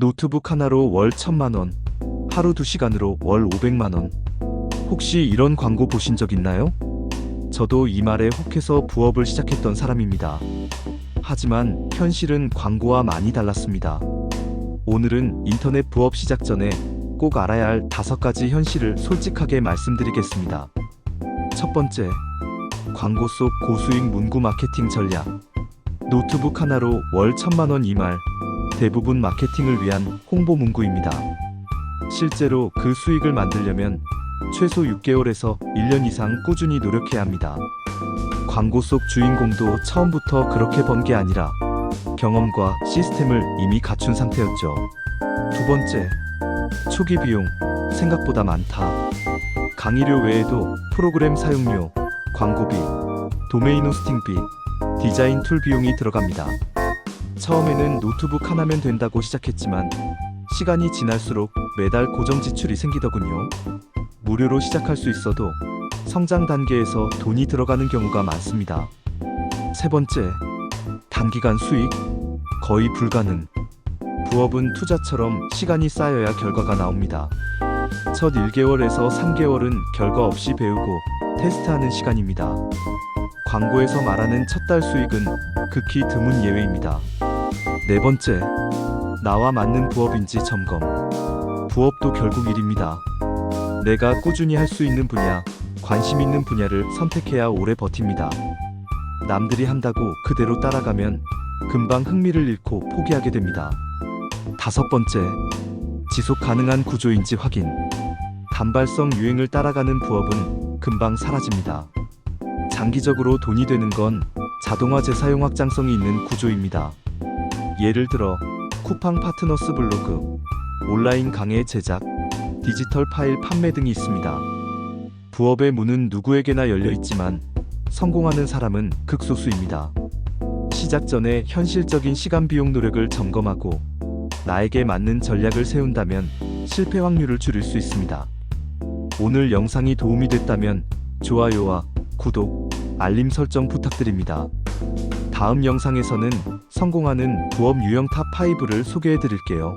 노트북 하나로 월 1000만원, 하루 2시간으로 월 500만 원. 혹시 이런 광고 보신 적 있나요? 저도 이 말에 혹해서 부업을 시작했던 사람입니다. 하지만 현실은 광고와 많이 달랐습니다. 오늘은 인터넷 부업 시작 전에 꼭 알아야 할 다섯 가지 현실을 솔직하게 말씀드리겠습니다. 첫 번째, 광고 속 고수익 문구 마케팅 전략. 노트북 하나로 월 천만 원 이 말, 대부분 마케팅을 위한 홍보 문구입니다. 실제로 그 수익을 만들려면 최소 6개월에서 1년 이상 꾸준히 노력해야 합니다. 광고 속 주인공도 처음부터 그렇게 번 게 아니라 경험과 시스템을 이미 갖춘 상태였죠. 두 번째, 초기 비용 생각보다 많다. 강의료 외에도 프로그램 사용료, 광고비, 도메인 호스팅비, 디자인 툴 비용이 들어갑니다. 처음에는 노트북 하나면 된다고 시작했지만 시간이 지날수록 매달 고정 지출이 생기더군요. 무료로 시작할 수 있어도 성장 단계에서 돈이 들어가는 경우가 많습니다. 세 번째, 단기간 수익 거의 불가능. 부업은 투자처럼 시간이 쌓여야 결과가 나옵니다. 첫 1개월에서 3개월은 결과 없이 배우고 테스트하는 시간입니다. 광고에서 말하는 첫 달 수익은 극히 드문 예외입니다. 네 번째, 나와 맞는 부업인지 점검. 부업도 결국 일입니다. 내가 꾸준히 할 수 있는 분야, 관심 있는 분야를 선택해야 오래 버팁니다. 남들이 한다고 그대로 따라가면 금방 흥미를 잃고 포기하게 됩니다. 다섯 번째, 지속 가능한 구조인지 확인. 단발성 유행을 따라가는 부업은 금방 사라집니다. 장기적으로 돈이 되는 건 자동화 재사용 확장성이 있는 구조입니다. 예를 들어 쿠팡 파트너스 블로그, 온라인 강의 제작, 디지털 파일 판매 등이 있습니다. 부업의 문은 누구에게나 열려 있지만 성공하는 사람은 극소수입니다. 시작 전에 현실적인 시간 비용 노력을 점검하고 나에게 맞는 전략을 세운다면 실패 확률을 줄일 수 있습니다. 오늘 영상이 도움이 됐다면 좋아요와 구독, 알림 설정 부탁드립니다. 다음 영상에서는 성공하는 부업 유형 탑5를 소개해 드릴게요.